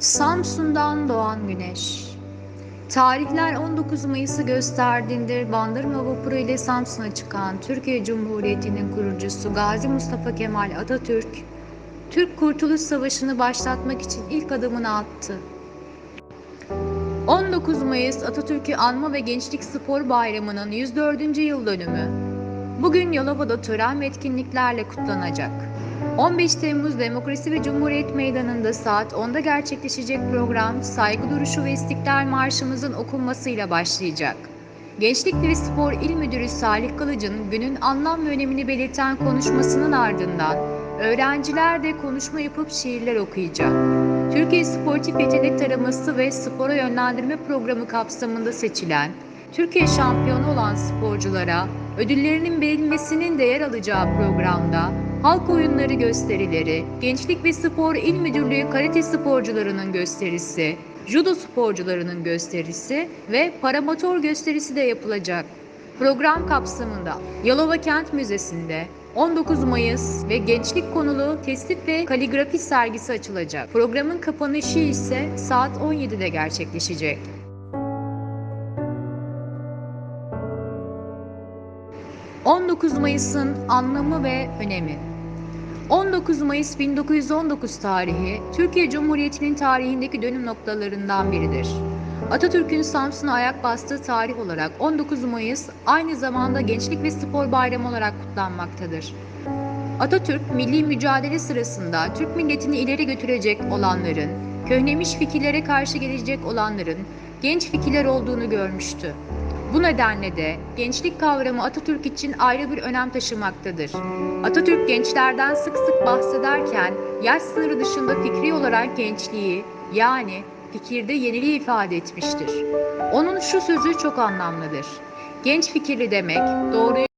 Samsun'dan doğan güneş. Tarihler 19 Mayıs'ı gösterdiğinde Bandırma Vapuru ile Samsun'a çıkan Türkiye Cumhuriyeti'nin kurucusu Gazi Mustafa Kemal Atatürk, Türk Kurtuluş Savaşı'nı başlatmak için ilk adımını attı. 19 Mayıs Atatürk'ü Anma ve Gençlik Spor Bayramı'nın 104. yıl dönümü. Bugün Yalova'da tören ve etkinliklerle kutlanacak. 15 Temmuz Demokrasi ve Cumhuriyet Meydanı'nda saat 10'da gerçekleşecek program saygı duruşu ve İstiklal Marşımızın okunmasıyla başlayacak. Gençlik ve Spor İl Müdürü Salih Kılıç'ın günün anlam ve önemini belirten konuşmasının ardından öğrenciler de konuşma yapıp şiirler okuyacak. Türkiye Sportif Yetenek Taraması ve Spora Yönlendirme Programı kapsamında seçilen, Türkiye şampiyonu olan sporculara ödüllerinin verilmesinin de yer alacağı programda halk oyunları gösterileri, Gençlik ve Spor İl Müdürlüğü karate sporcularının gösterisi, judo sporcularının gösterisi ve paramotor gösterisi de yapılacak. Program kapsamında Yalova Kent Müzesi'nde 19 Mayıs ve gençlik konulu teslit ve kaligrafi sergisi açılacak. Programın kapanışı ise saat 17'de gerçekleşecek. ...19 Mayıs'ın anlamı ve önemi. 19 Mayıs 1919 tarihi, Türkiye Cumhuriyeti'nin tarihindeki dönüm noktalarından biridir. Atatürk'ün Samsun'a ayak bastığı tarih olarak 19 Mayıs aynı zamanda Gençlik ve Spor Bayramı olarak kutlanmaktadır. Atatürk, milli mücadele sırasında Türk milletini ileri götürecek olanların, köhnemiş fikirlere karşı gelecek olanların genç fikirler olduğunu görmüştü. Bu nedenle de gençlik kavramı Atatürk için ayrı bir önem taşımaktadır. Atatürk gençlerden sık sık bahsederken yaş sınırı dışında fikri olarak gençliği yani fikirde yeniliği ifade etmiştir. Onun şu sözü çok anlamlıdır. Genç fikirli demek doğruyu